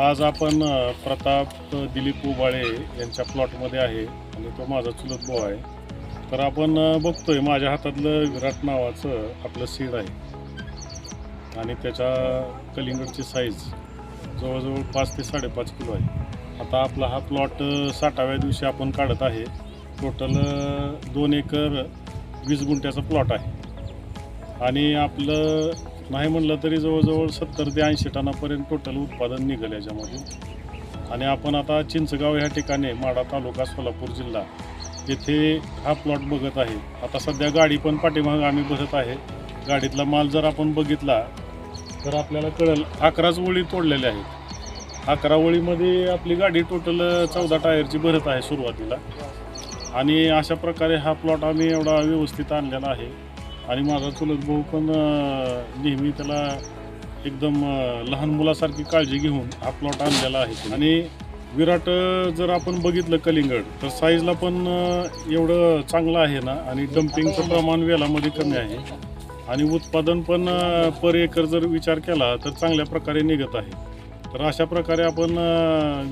आज आपण प्रताप दिलीप उबाळे यांच्या प्लॉटमध्ये आहे आणि तो माझा चुलत भाऊ आहे. तर आपण बघतोय माझ्या हातातलं विराट नावाचं आपलं सीड आहे. आणि त्याच्या कलिंगडची साईज जवळजवळ पाच ते साडेपाच किलो आहे. आता आपला हा प्लॉट साठाव्या दिवशी आपण काढत आहे. टोटल दोन एकर वीस गुंठ्याचा प्लॉट आहे. आणि आपलं नाही म्हणलं तरी जवळजवळ सत्तर ते ऐंशी टनापर्यंत टोटल उत्पादन निघालं याच्यामधून. आणि आपण आता चिंचगाव ह्या ठिकाणी माडा तालुका सोलापूर जिल्हा येथे हा प्लॉट बघत आहे. आता सध्या गाडी पण पाठीमागं आम्ही बघत आहे. गाडीतला माल जर आपण बघितला तर आपल्याला कळेल अकराच ओळी तोडलेल्या आहेत. अकरा ओळीमध्ये आपली गाडी टोटल चौदा टायरची भरत आहे सुरुवातीला. आणि अशा प्रकारे हा प्लॉट आम्ही एवढा व्यवस्थित आणलेला आहे. आणि माझा चुलत भाऊ पण नेहमी त्याला एकदम लहान मुलासारखी काळजी घेऊन हा प्लॉट आणलेला आहे आणि विराट जर आपण बघितलं कलिंगड तर साईजला पण एवढं चांगलं आहे ना आणि डम्पिंगचं प्रमाण वेलामध्ये कमी आहे. आणि उत्पादन पण पर एकर जर विचार केला तर चांगल्या प्रकारे निघत आहे. तर अशा प्रकारे आपण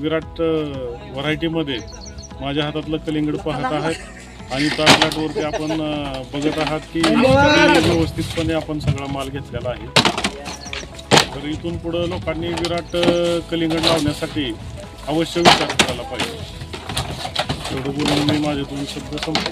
विराट व्हरायटीमध्ये माझ्या हातातलं कलिंगड पाहत आहात. आणि त्या आपण अं, बघत आहात की व्यवस्थितपणे आपण सगळा माल घेतलेला आहे. तर इथून पुढं लोकांनी विराट अं, कलिंगड लावण्यासाठी अवश्य विचार करायला पाहिजे. एवढं बोलून मी माझ्यातून शब्द संपतो